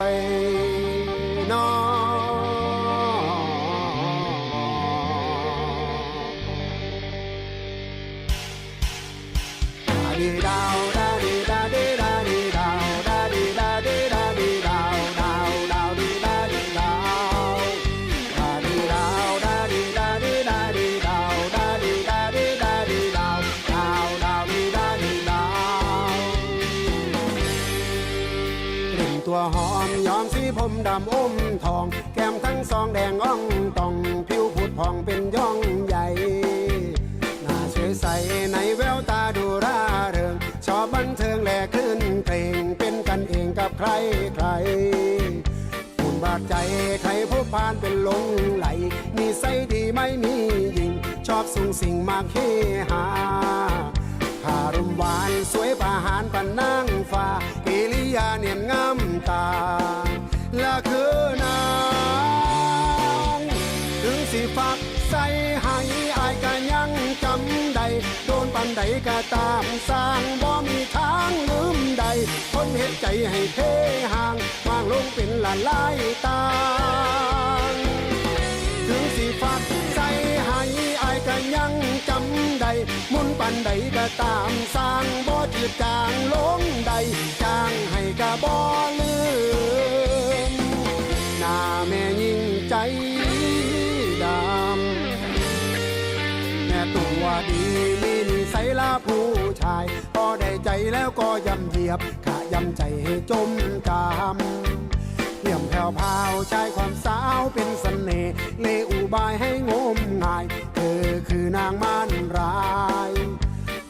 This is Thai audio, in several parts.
ไปนอดาดีดาวดาดีดา ตัวหอมยอมสีผมดำอมทอง แก้มทั้งสองแดงอ่องตอง ผิวผุดผ่องเป็นย่องใหญ่หน้าสวยใสในแววตาดูร่าเริง ชอบบันเทิงและคลื่นเพลงเป็นกันเองกับใครใครคุณบาดใจใครพบผ่านเป็นลงไหล มีไซดีไม่มียิง ชอบสุงสิ่งมากเฮฮาคารมหวานสวยประหารปันนางฟ้ากิริยาเนียนงา และคือนางถึงสิฟักใส่ให้อายก็ยังจำได้โดนปันใดก็ตามสร้างบ่มีทางลืมใดคนเห็นใจให้เทห่างวางลงเป็นละลายตางถึงสิฟักใจให้อายก็ยังจำได้มุนปันใดก็ตามสร้างบ่จืดจางลงใด แม่ตัวดีมีนิสัยลาผู้ชาย พอได้ใจแล้วก็ยำเหยียบขะยำใจให้จมกามเหลี่ยมแผ่วพาวชายความสาวเป็นสเสน่ห์เลอุบายให้งมงาย เธอคือนางม่านราย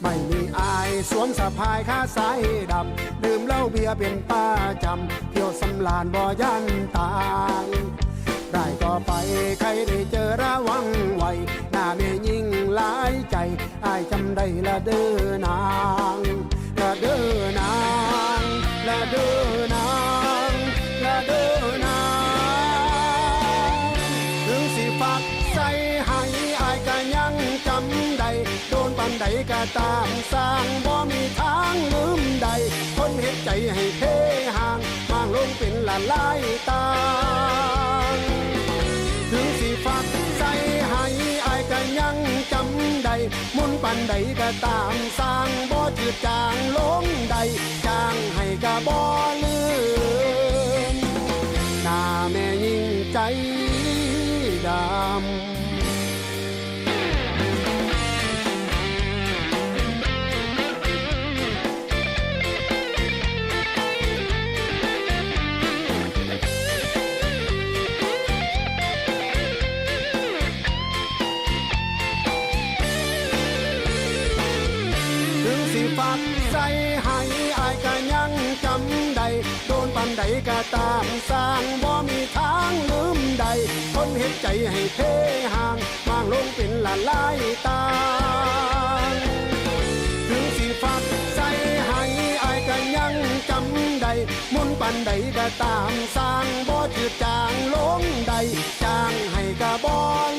ไม่มีอายสวมสะพายข้าสายดำดื่มเหล้าเบียร์เป็นป้าจำเที่ยวสำลานบ่ยันตายได้ก็ไปใครได้เจอระวังไว้หน้าเมยิ่งายใจอายจำได้ละเด้อนางละเด้อนางละเด้อนางละเด้อนางถึงสิฟักใส่ให้อายก็ยังจำได้โดนปันใดก็ตามสร้างบ่มีทางลืมใดคนเห็นใจให้เทห่างมางลงเป็นละลายตา มุนปันใดก็ตามสร้างบ่จืดจางลงใดจางให้ก็บ่ลืมหน้าแม่ยิ่งใจ ใส่ให้อายก็ยังจำได้โดนปันใดก็ตามสร้างบ่มีทางลืมใดคนเห็นใจให้เทห่างมางลงเป็นละลายตางถึงสิฟักใส่ให้อายก็ยังจำได้มุนปันใดก็ตามสร้างบ่จืดจางลงใดจางให้ก็บ่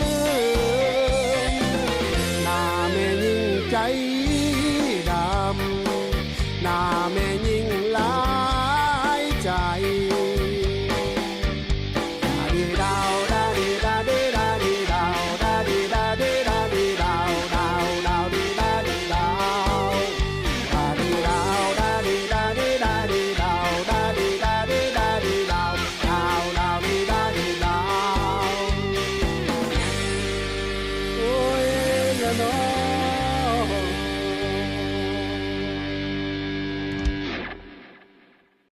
ด